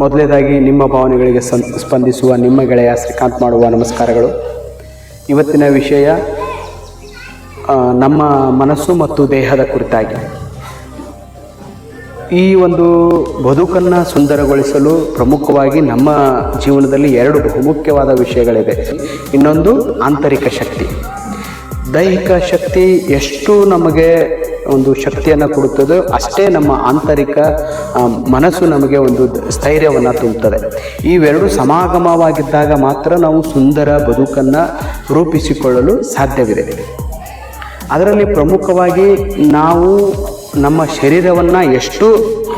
ಮೊದಲನೇದಾಗಿ ನಿಮ್ಮ ಭಾವನೆಗಳಿಗೆ ಸ್ಪಂದಿಸುವ ನಿಮ್ಮ ಗೆಳೆಯ ಶ್ರೀಕಾಂತ್ ಮಾಡುವ ನಮಸ್ಕಾರಗಳು. ಇವತ್ತಿನ ವಿಷಯ ನಮ್ಮ ಮನಸ್ಸು ಮತ್ತು ದೇಹದ ಕುರಿತಾಗಿ ಈ ಒಂದು ಬದುಕನ್ನು ಸುಂದರಗೊಳಿಸಲು ಪ್ರಮುಖವಾಗಿ ನಮ್ಮ ಜೀವನದಲ್ಲಿ ಎರಡು ಬಹುಮುಖ್ಯವಾದ ವಿಷಯಗಳಿವೆ. ಇನ್ನೊಂದು ಆಂತರಿಕ ಶಕ್ತಿ. ದೈಹಿಕ ಶಕ್ತಿ ಎಷ್ಟು ನಮಗೆ ಒಂದು ಶಕ್ತಿಯನ್ನು ಕೊಡುತ್ತದೆ ಅಷ್ಟೇ ನಮ್ಮ ಆಂತರಿಕ ಮನಸ್ಸು ನಮಗೆ ಒಂದು ಸ್ಥೈರ್ಯವನ್ನು ತುಂಬುತ್ತದೆ. ಇವೆರಡು ಸಮಾಗಮವಾಗಿದ್ದಾಗ ಮಾತ್ರ ನಾವು ಸುಂದರ ಬದುಕನ್ನು ರೂಪಿಸಿಕೊಳ್ಳಲು ಸಾಧ್ಯವಿದೆ. ಅದರಲ್ಲಿ ಪ್ರಮುಖವಾಗಿ ನಾವು ನಮ್ಮ ಶರೀರವನ್ನು ಎಷ್ಟು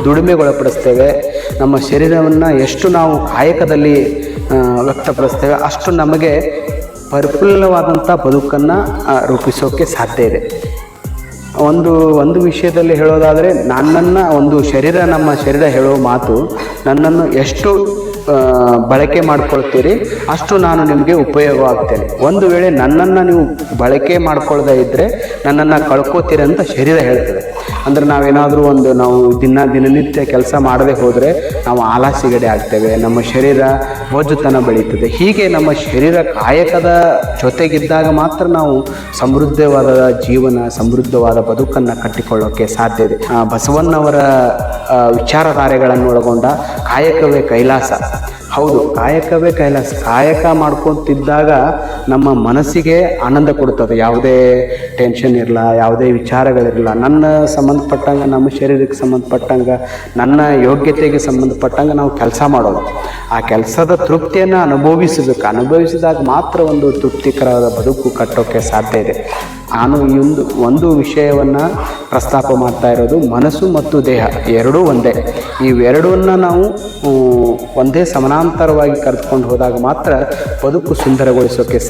ದುಡಿಮೆಗೊಳಪಡಿಸ್ತೇವೆ, ನಮ್ಮ ಶರೀರವನ್ನು ಎಷ್ಟು ನಾವು ಕಾಯಕದಲ್ಲಿ ವ್ಯಕ್ತಪಡಿಸ್ತೇವೆ ಅಷ್ಟು ನಮಗೆ ಪರಿಪೂರ್ಣವಾದಂಥ ಬದುಕನ್ನು ರೂಪಿಸೋಕ್ಕೆ ಸಾಧ್ಯ ಇದೆ. ಒಂದು ಒಂದು ವಿಷಯದಲ್ಲಿ ಹೇಳೋದಾದರೆ ನನ್ನನ್ನು ಒಂದು ಶರೀರ ನಮ್ಮ ಶರೀರ ಹೇಳೋ ಮಾತು ನನ್ನನ್ನು ಎಷ್ಟು ಬಳಕೆ ಮಾಡ್ಕೊಳ್ತೀರಿ, ಅಷ್ಟು ನಾನು ನಿಮಗೆ ಉಪಯೋಗ ಆಗ್ತೇನೆ. ಒಂದು ವೇಳೆ ನನ್ನನ್ನು ನೀವು ಬಳಕೆ ಮಾಡ್ಕೊಳ್ದೇ ಇದ್ದರೆ ನನ್ನನ್ನು ಕಳ್ಕೊತೀರಿ ಅಂತ ಶರೀರ ಹೇಳ್ತದೆ. ಅಂದರೆ ನಾವೇನಾದರೂ ಒಂದು ನಾವು ದಿನ, ದಿನನಿತ್ಯ ಕೆಲಸ ಮಾಡದೆ ಹೋದರೆ ನಾವು ಆಲಾಸಿಗಡೆ ಆಗ್ತೇವೆ, ನಮ್ಮ ಶರೀರ ಬೊಜ್ಜುತನ ಬೆಳೀತದೆ. ಹೀಗೆ ನಮ್ಮ ಶರೀರ ಕಾಯಕದ ಜೊತೆಗಿದ್ದಾಗ ಮಾತ್ರ ನಾವು ಸಮೃದ್ಧವಾದ ಜೀವನ, ಸಮೃದ್ಧವಾದ ಬದುಕನ್ನು ಕಟ್ಟಿಕೊಳ್ಳೋಕ್ಕೆ ಸಾಧ್ಯ ಇದೆ. ಬಸವಣ್ಣವರ ವಿಚಾರಧಾರೆಗಳನ್ನು ಒಳಗೊಂಡ ಕಾಯಕವೇ ಕೈಲಾಸ. ಹೌದು, ಕಾಯಕವೇ ಕೈಲಾಸ. ಕಾಯಕ ಮಾಡ್ಕೊತಿದ್ದಾಗ ನಮ್ಮ ಮನಸ್ಸಿಗೆ ಆನಂದ ಕೊಡುತ್ತದೆ. ಯಾವುದೇ ಟೆನ್ಷನ್ ಇರಲ್ಲ ಯಾವುದೇ ವಿಚಾರಗಳಿರಲ್ಲ ನನ್ನ ಸಂಬಂಧಪಟ್ಟಂಗೆ, ನಮ್ಮ ಶರೀರಕ್ಕೆ ಸಂಬಂಧಪಟ್ಟಂಗೆ, ನನ್ನ ಯೋಗ್ಯತೆಗೆ ಸಂಬಂಧಪಟ್ಟಂಗೆ ನಾವು ಕೆಲಸ ಮಾಡೋದು. ಆ ಕೆಲಸದ ತೃಪ್ತಿಯನ್ನು ಅನುಭವಿಸಬೇಕು. ಅನುಭವಿಸಿದಾಗ ಮಾತ್ರ ಒಂದು ತೃಪ್ತಿಕರವಾದ ಬದುಕು ಕಟ್ಟೋಕ್ಕೆ ಸಾಧ್ಯ ಇದೆ. ನಾನು ಈ ಒಂದು ಒಂದು ವಿಷಯವನ್ನು ಪ್ರಸ್ತಾಪ ಮಾಡ್ತಾ ಇರೋದು ಮನಸ್ಸು ಮತ್ತು ದೇಹ, ಎರಡೂ ಒಂದೇ. ಇವೆರಡನ್ನ ನಾವು ಒಂದೇ ಸಮಾನಾಂತರವಾಗಿ ಕರೆದುಕೊಂಡು ಹೋದಾಗ ಮಾತ್ರ ಬದುಕು ಸುಂದರಗೊಳಿಸೋಕ್ಕೆ